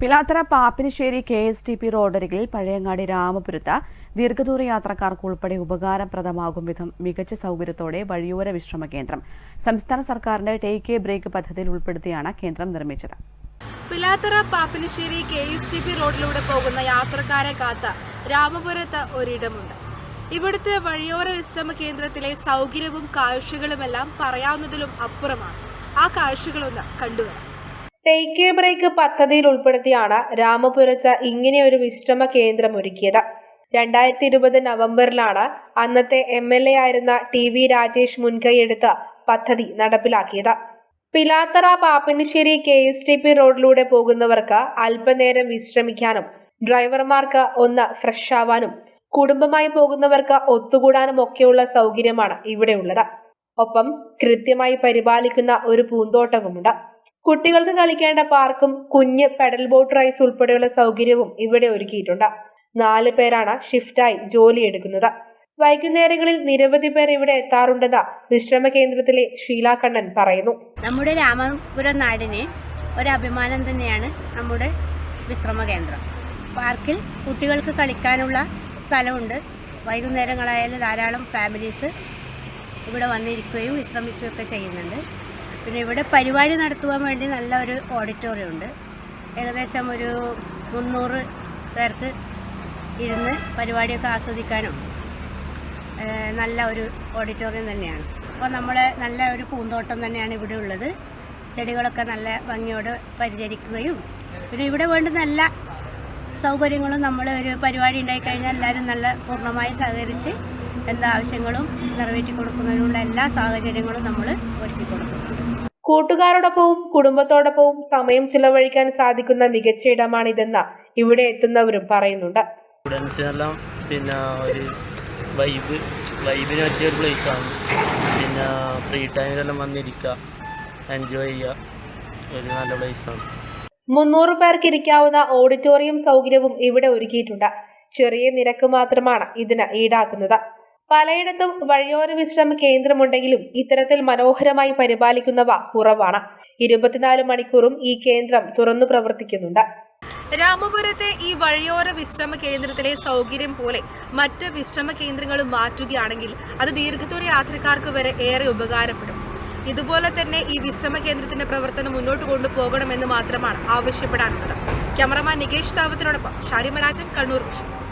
Pilathara Pappinisseri K S T P റോഡരികിൽ പഴയങ്ങാടി രാമപുരത്ത് ദീർഘദൂര യാത്രക്കാർക്ക് ഉൾപ്പെടെ ഉപകാരപ്രദമാകും വിധം മികച്ച സൗകര്യത്തോടെ വഴിയോര വിശ്രമ കേന്ദ്രം. സംസ്ഥാന സർക്കാരിന്റെ ടേക്ക് എ ബ്രേക്ക് പദ്ധതിയിൽ ഉൾപ്പെടുത്തിയാണ് കേന്ദ്രം നിർമ്മിച്ചത്. Pilathara Pappinisseri K S T P റോഡിലൂടെ പോകുന്ന യാത്രക്കാരെ കാത്ത് രാമപുരത്ത് ഒരിടമുണ്ട്. ഇവിടുത്തെ വഴിയോര വിശ്രമ കേന്ദ്രത്തിലെ സൗകര്യവും കാഴ്ചകളുമെല്ലാം പറയാവുന്നതിലും അപ്പുറമാണ്. ആ കാഴ്ചകളൊന്ന് കണ്ടുവരാം. ടേക്ക് എ ബ്രേക്ക് പദ്ധതിയിൽ ഉൾപ്പെടുത്തിയാണ് രാമപുരത്ത് ഇങ്ങനെയൊരു വിശ്രമ കേന്ദ്രം ഒരുക്കിയത്. രണ്ടായിരത്തി ഇരുപത് നവംബറിലാണ് അന്നത്തെ എം എൽ എ ആയിരുന്ന ടി വി രാജേഷ് മുൻകൈയെടുത്ത് പദ്ധതി നടപ്പിലാക്കിയത്. Pilathara Pappinisseri K S T P റോഡിലൂടെ പോകുന്നവർക്ക് അല്പനേരം വിശ്രമിക്കാനും ഡ്രൈവർമാർക്ക് ഒന്ന് ഫ്രഷ് ആവാനും കുടുംബമായി പോകുന്നവർക്ക് ഒത്തുകൂടാനും ഒക്കെയുള്ള സൗകര്യമാണ് ഇവിടെയുള്ളത് ഒപ്പം കൃത്യമായി പരിപാലിക്കുന്ന ഒരു പൂന്തോട്ടവുമുണ്ട്. കുട്ടികൾക്ക് കളിക്കേണ്ട പാർക്കും കുഞ്ഞ് പെഡൽ ബോട്ട് റൈസ് ഉൾപ്പെടെയുള്ള സൗകര്യവും ഇവിടെ ഒരുക്കിയിട്ടുണ്ട്. നാല് പേരാണ് ഷിഫ്റ്റായി ജോലിയെടുക്കുന്നത് വൈകുന്നേരങ്ങളിൽ നിരവധി പേർ ഇവിടെ എത്താറുണ്ടെന്ന് വിശ്രമ കേന്ദ്രത്തിലെ ഷീല കണ്ണൻ പറയുന്നു. നമ്മുടെ രാമപുരം നാടിന് ഒരു അഭിമാനം തന്നെയാണ് നമ്മുടെ വിശ്രമ കേന്ദ്രം. പാർക്കിൽ കുട്ടികൾക്ക് കളിക്കാനുള്ള സ്ഥലമുണ്ട്. വൈകുന്നേരങ്ങളായാലും ധാരാളം ഫാമിലീസ് ഇവിടെ വന്നിരിക്കുകയും വിശ്രമിക്കുകയൊക്കെ ചെയ്യുന്നുണ്ട്. പിന്നെ ഇവിടെ പരിപാടി നടത്തുവാൻ വേണ്ടി നല്ല ഒരു ഓഡിറ്റോറിയം ഉണ്ട് ഏകദേശം ഒരു മുന്നൂറ് പേർക്ക് ഇരുന്ന് പരിപാടിയൊക്കെ ആസ്വദിക്കാനും നല്ല ഒരു ഓഡിറ്റോറിയം തന്നെയാണ്. അപ്പോൾ നമ്മളെ നല്ല ഒരു പൂന്തോട്ടം തന്നെയാണ് ഇവിടെ ഉള്ളത്. ചെടികളൊക്കെ നല്ല ഭംഗിയോട് പരിചരിക്കുകയും പിന്നെ ഇവിടെ വേണ്ട നല്ല സൗകര്യങ്ങളും നമ്മൾ ഒരു പരിപാടി ഉണ്ടായിക്കഴിഞ്ഞാൽ എല്ലാവരും നല്ല പൂർണമായി സഹകരിച്ച് എന്താ ആവശ്യങ്ങളും നിറവേറ്റി കൊടുക്കുന്നതിനുള്ള എല്ലാ സാഹചര്യങ്ങളും നമ്മൾ ഒരുക്കി കൊടുക്കുന്നുണ്ട് കൂട്ടുകാരോടൊപ്പവും കുടുംബത്തോടൊപ്പവും സമയം ചിലവഴിക്കാൻ സാധിക്കുന്ന മികച്ച ഇടമാണിതെന്ന് ഇവിടെ എത്തുന്നവരും പറയുന്നുണ്ട്. സ്റ്റുഡൻസിനെല്ലാം പിന്നെ ഒരു വൈബ് വൈബിന് പറ്റിയ ഒരു പ്ലേസാണ് പിന്നെ ഫ്രീ ടൈമിലെല്ലാം വന്നിരിക്കുക എൻജോയ് ചെയ്യുക ഒരു നല്ല പ്ലേസാണ് മുന്നൂറ് പേർക്ക് ഇരിക്കാവുന്ന ഓഡിറ്റോറിയം സൗകര്യവും ഇവിടെ ഒരുക്കിയിട്ടുണ്ട്. ചെറിയ നിരക്ക് മാത്രമാണ് ഇതിന് ഈടാക്കുന്നത്. പലയിടത്തും വഴിയോര വിശ്രമ കേന്ദ്രമുണ്ടെങ്കിലും ഇത്തരത്തിൽ മനോഹരമായി പരിപാലിക്കുന്നവ കുറവാണ്. ഇരുപത്തിനാല് മണിക്കൂറും ഈ കേന്ദ്രം തുറന്നു പ്രവർത്തിക്കുന്നുണ്ട്. രാമപുരത്തെ ഈ വഴിയോര വിശ്രമ കേന്ദ്രത്തിലെ സൗകര്യം പോലെ മറ്റ് വിശ്രമ കേന്ദ്രങ്ങളും മാറ്റുകയാണെങ്കിൽ അത് ദീർഘദൂര യാത്രക്കാർക്ക് വരെ ഏറെ ഉപകാരപ്പെടും. ഇതുപോലെ തന്നെ ഈ വിശ്രമ കേന്ദ്രത്തിന്റെ പ്രവർത്തനം മുന്നോട്ട് കൊണ്ടുപോകണമെന്ന് മാത്രമാണ് ആവശ്യപ്പെടാനുള്ളത്. ക്യാമറമാൻ നികേഷ് താവത്തിനോടൊപ്പം ഷാരിമരാജൻ കണ്ണൂർ വിഷൻ.